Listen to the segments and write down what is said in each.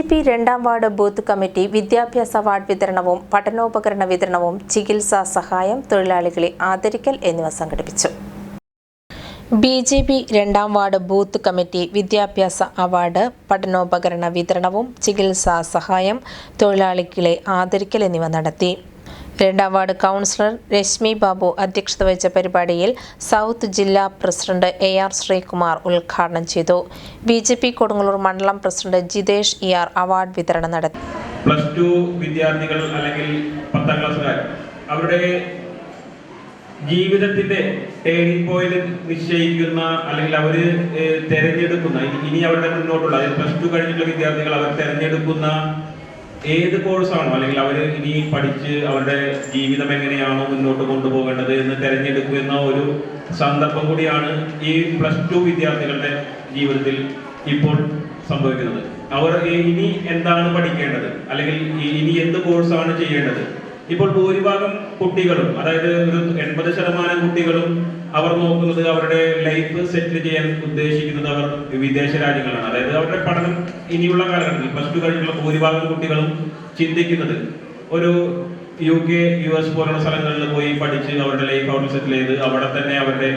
J P രണ്ടാം ward booth committee വിദ്യാഭ്യാസ award വിതരണവും പഠനോപകരണ വിതരണവും ചികിത്സാ സഹായം തൊഴിലാളികളെ ആദരിക്കൽ എന്നിവ സംഘടിപ്പിച്ചു. ബി ജെ പി രണ്ടാം വാർഡ് ബൂത്ത് കമ്മിറ്റി വിദ്യാഭ്യാസ അവാർഡ് പഠനോപകരണ വിതരണവും ചികിത്സാ സഹായം തൊഴിലാളികളെ ആദരിക്കൽ എന്നിവ നടത്തി. രണ്ടാം വാർഡ് കൗൺസിലർ രശ്മി ബാബു അധ്യക്ഷത വഹിച്ച പരിപാടിയിൽ സൗത്ത് ജില്ലാ പ്രസിഡന്റ് എ ആർ ശ്രീകുമാർ ഉദ്ഘാടനം ചെയ്തു. ബി ജെ പി കൊടുങ്ങല്ലൂർ മണ്ഡലം president Jithesh E R award വിതരണം നടത്തി. പ്ലസ് ടു വിദ്യാർത്ഥികൾ അല്ലെങ്കിൽ പത്താം ക്ലാസ്സുകാർ അവരുടെ ജീവിതത്തിന്റെ ടേണിംഗ് പോയിന്റ് നിശ്ചയിക്കുന്ന അല്ലെങ്കിൽ ഏഹ്, തെരഞ്ഞെടുക്കുന്ന ഇനി അവരുടെ മുന്നോട്ടുള്ള പ്ലസ് ടു കഴിഞ്ഞിട്ടുള്ള വിദ്യാർത്ഥികൾ അവർ തെരഞ്ഞെടുക്കുന്ന ഏത് കോഴ്സാണോ അല്ലെങ്കിൽ അവർ ഇനി പഠിച്ച് അവരുടെ ജീവിതം എങ്ങനെയാണോ മുന്നോട്ട് കൊണ്ടുപോകേണ്ടത് എന്ന് തിരഞ്ഞെടുക്കുന്ന ഒരു സന്ദർഭം കൂടിയാണ് ഈ പ്ലസ് ടു വിദ്യാർത്ഥികളുടെ ജീവിതത്തിൽ ഇപ്പോൾ സംഭവിക്കുന്നത്. അവർ ഇനി എന്താണ് പഠിക്കേണ്ടത്? അല്ലെങ്കിൽ ഇനി എന്ത് കോഴ്സാണ് ചെയ്യേണ്ടത്? ഇപ്പോൾ ഭൂരിഭാഗം കുട്ടികളും അതായത് ഒരു എൺപത് ശതമാനം കുട്ടികളും അവർ നോക്കുന്നത് അവരുടെ ലൈഫ് സെറ്റിൽ ചെയ്യാൻ ഉദ്ദേശിക്കുന്നത് അവർ വിദേശ രാജ്യങ്ങളാണ്. അതായത് അവരുടെ പഠനം ഇനിയുള്ള കാലഘട്ടത്തിൽ പ്ലസ് ടു കഴിഞ്ഞുള്ള ഭൂരിഭാഗം കുട്ടികളും ചിന്തിക്കുന്നത് ഒരു യു കെ യു എസ് പോലുള്ള സ്ഥലങ്ങളിൽ പോയി പഠിച്ച് അവരുടെ ലൈഫ് അവിടെ സെറ്റിൽ ചെയ്ത് അവിടെ തന്നെ അവരുടെ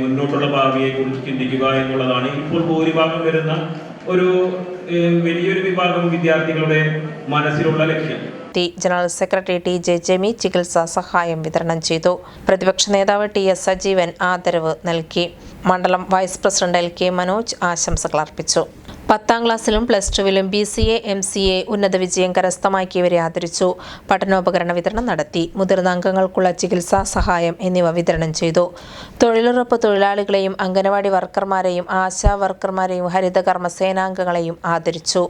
മുന്നോട്ടുള്ള ഭാവിയെ കുറിച്ച് ചിന്തിക്കുക എന്നുള്ളതാണ് ഇപ്പോൾ ഭൂരിഭാഗം വരുന്ന ഒരു വലിയൊരു വിഭാഗം വിദ്യാർത്ഥികളുടെ മനസ്സിലുള്ള ലക്ഷ്യം. T general secretary T J Jemi ചികിത്സാ സഹായം വിതരണം ചെയ്തു. പ്രതിപക്ഷ നേതാവ് ടി എസ് സജീവൻ ആദരവ് നൽകി. മണ്ഡലം vice president L K Manoj ആശംസകൾ അർപ്പിച്ചു. പത്താം ക്ലാസ്സിലും plus ടുവിലും B C A M C A ഉന്നത വിജയം കരസ്ഥമാക്കിയവരെ ആദരിച്ചു. പഠനോപകരണ വിതരണം നടത്തി. മുതിർന്ന അംഗങ്ങൾക്കുള്ള ചികിത്സാ സഹായം എന്നിവ വിതരണം ചെയ്തു. തൊഴിലുറപ്പ് തൊഴിലാളികളെയും അംഗനവാടി വർക്കർമാരെയും ആശാ വർക്കർമാരെയും ഹരിതകർമ്മ സേനാംഗങ്ങളെയും ആദരിച്ചു.